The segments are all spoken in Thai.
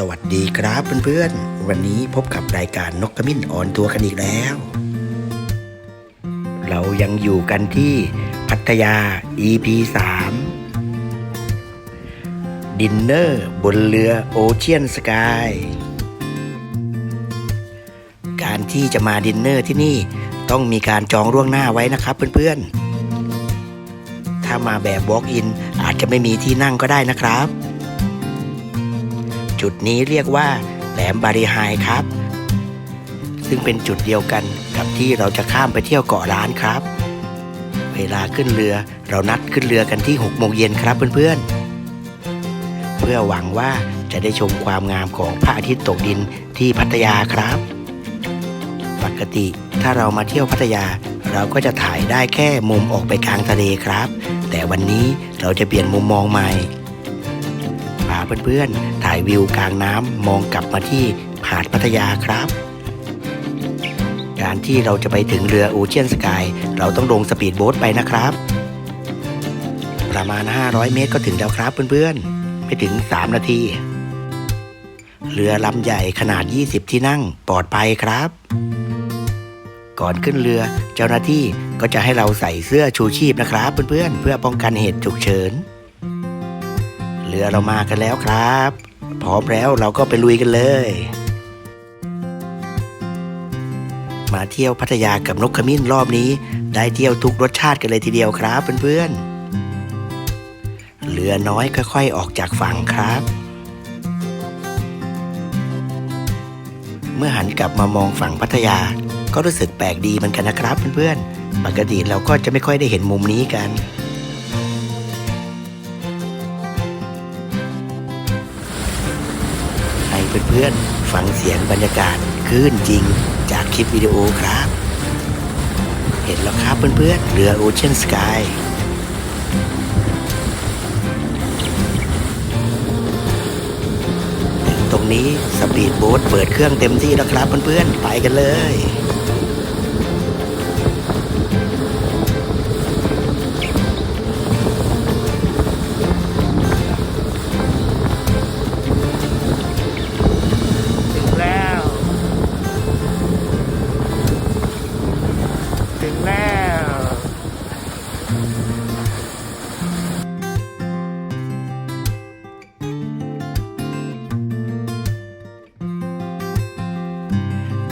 สวัสดีครับเพื่อนๆ วันนี้พบกับรายการนกขมิ้นออนตัวกันอีกแล้ว เรายังอยู่กันที่พัทยา EP 3ดินเนอร์บนเรือโอเชียนสกายการที่จะมาดินเนอร์ที่นี่ต้องมีการจองล่วงหน้าไว้นะครับเพื่อนๆ ถ้ามาแบบ walk in อาจจะไม่มีที่นั่งก็ได้นะครับ จุดนี้เรียกว่าแหลมบารีไฮครับ ซึ่งเป็นจุดเดียวกันกับที่เราจะข้ามไปเที่ยวเกาะล้านครับ เวลาขึ้นเรือเรานัดขึ้นเรือกันที่6โมงเย็นครับเพื่อนๆ เพื่อหวังว่าจะได้ชมความงามของพระอาทิตย์ตกดินที่พัทยาครับ ปกติถ้าเรามาเที่ยวพัทยาเราก็จะถ่ายได้แค่มุมออกไปกลางทะเลครับ แต่วันนี้เราจะเปลี่ยนมุมมองใหม่ เพื่อนๆ ถ่ายวิวกลางน้ำมองกลับมาที่หาดพัทยาครับ การที่เราจะไปถึงเรือโอเชียนสกายเราต้องลงสปีดโบ๊ทไปนะครับ ประมาณ 500 เมตรก็ถึงแล้วครับเพื่อนๆ ไม่ถึง 3 นาที เรือลำใหญ่ขนาด 20 ที่นั่งปลอดภัยครับ ก่อนขึ้นเรือเจ้าหน้าที่ก็จะให้เราใส่เสื้อชูชีพนะครับ เพื่อนๆเพื่อป้องกันเหตุฉุกเฉิน เรือเรามากันแล้วครับ พร้อมแล้วเราก็ไปลุยกันเลย มาเที่ยวพัทยากับนกขมิ้นรอบนี้ ได้เที่ยวทุกรสชาติกันเลยทีเดียวครับเพื่อนๆ เรือน้อยค่อยๆออกจากฝั่งครับ เมื่อหันกลับมามองฝั่งพัทยา ก็รู้สึกแปลกดีเหมือนกันนะครับเพื่อนๆ ปกติเราก็จะไม่ค่อยได้เห็นมุมนี้กัน เพื่อนๆ ฟังเสียงบรรยากาศคลื่นจริงจากคลิปวิดีโอครับ เห็นแล้วครับเพื่อนๆ เรือโอเชียนสกายตรงนี้สปีดโบ๊ทเปิดเครื่องเต็มที่แล้วครับเพื่อนๆ ไปกันเลย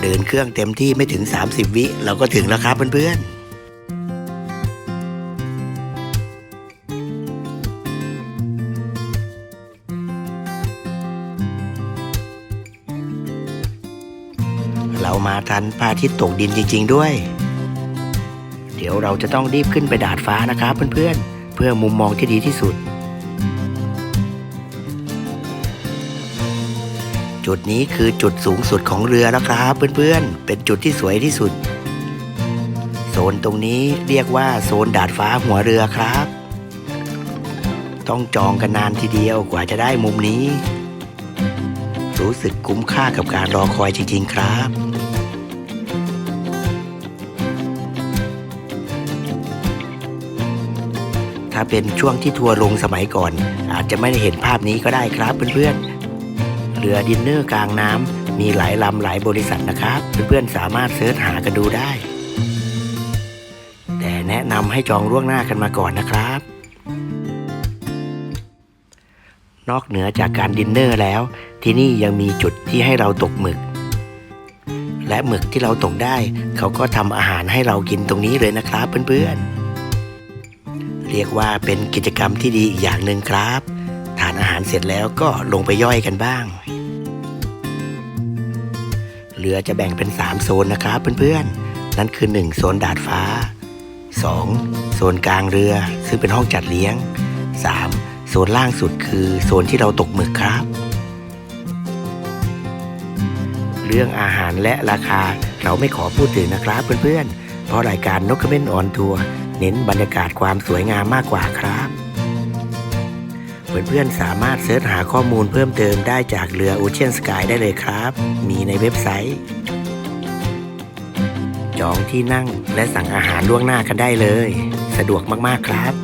เดินเครื่องเต็มที่ไม่ถึง 30 วิ เราก็ถึงแล้วครับเพื่อนๆเรามาทันพระอาทิตย์ตกดินจริง ๆ ด้วย เดี๋ยวเราจะต้องรีบขึ้นไปดาดฟ้านะครับเพื่อนๆเพื่อมุมมองที่ดีที่สุด จุดนี้คือจุดสูงสุดของเรือแล้วครับเพื่อนๆ เป็นจุดที่สวยที่สุด โซนตรงนี้เรียกว่าโซนดาดฟ้าหัวเรือครับ ต้องจองกันนานทีเดียวกว่าจะได้มุมนี้ รู้สึกคุ้มค่ากับการรอคอยจริง ๆ ครับถ้าเป็นช่วงที่ทัวร์ลงสมัยก่อน อาจจะไม่ได้เห็นภาพนี้ก็ได้ครับเพื่อนๆ เรือดินเนอร์กลางน้ำมีหลายลำหลายบริษัทนะครับ เพื่อนๆสามารถเสิร์ชหากันดูได้ แต่แนะนำให้จองล่วงหน้ากันมาก่อนนะครับ นอกเหนือจากการดินเนอร์แล้ว ที่นี่ยังมีจุดที่ให้เราตกหมึก และหมึกที่เราตกได้ เขาก็ทำอาหารให้เรากินตรงนี้เลยนะครับเพื่อนๆเรียกว่าเป็นกิจกรรมที่ดีอีกอย่างหนึ่งครับ ทานอาหารเสร็จแล้วก็ลงไปย่อยกันบ้าง เรือจะแบ่งเป็น 3 โซนนะครับเพื่อนๆ นั่นคือ 1 โซนดาดฟ้า 2 โซนกลางเรือ ซึ่งเป็นห้องจัดเลี้ยง 3 โซนล่างสุดคือโซนที่เราตกหมึกครับ เรื่องอาหารและราคาเราไม่ขอพูดถึงนะครับเพื่อนๆ เพราะรายการนกกระเบนออนทัวร์เน้นบรรยากาศความสวยงามมากกว่าครับ เพื่อนๆสามารถเสิร์ชหาข้อมูลเพิ่มเติมได้จากเรือ Ocean Sky ได้เลยครับ มีในเว็บไซต์ จองที่นั่งและสั่งอาหารล่วงหน้ากันได้เลย สะดวกมากๆครับ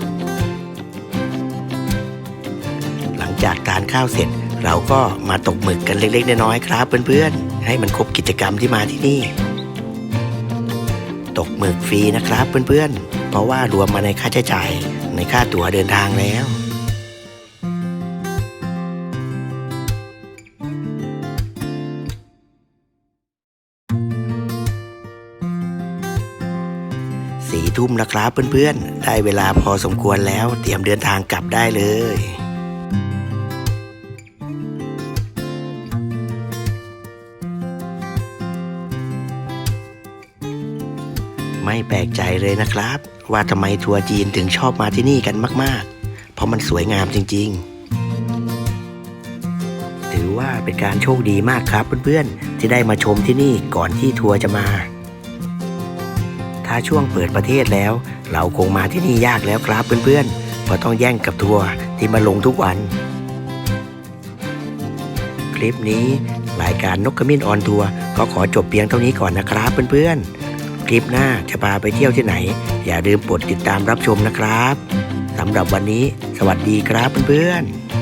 หลังจากทานข้าวเสร็จเราก็มาตกหมึกกันเล็ก ๆ น้อยๆครับ เพื่อนๆ ให้มันครบกิจกรรมที่มาที่นี่ ตกหมึกฟรีนะครับเพื่อนๆ เพราะว่ารวมมาในค่าใช้จ่ายในค่าตั๋วเดินทางแล้ว สี่ทุ่มแล้วครับเพื่อนๆ ได้เวลาพอสมควรแล้ว เตรียมเดินทางกลับได้เลยไม่แปลกใจเลยนะครับ ว่าทำไมทัวร์จีนถึงชอบมาที่นี่กันมาก ๆ เพราะมันสวยงามจริง ๆ ถือว่าเป็นการโชคดีมากครับเพื่อน ๆ ที่ได้มาชมที่นี่ก่อนที่ทัวร์จะมา ถ้าช่วงเปิดประเทศแล้ว เราคงมาที่นี่ยากแล้วครับเพื่อนๆ เพราะต้องแย่งกับทัวร์ที่มาลงทุกวัน คลิปนี้รายการนกขมิ้นออนทัวร์ก็ขอจบเพียงเท่านี้ก่อนนะครับเพื่อนๆ คลิปหน้าจะพาไปเที่ยวที่ไหน อย่าลืมกดติดตามรับชมนะครับสำหรับวันนี้ สวัสดีครับเพื่อนๆ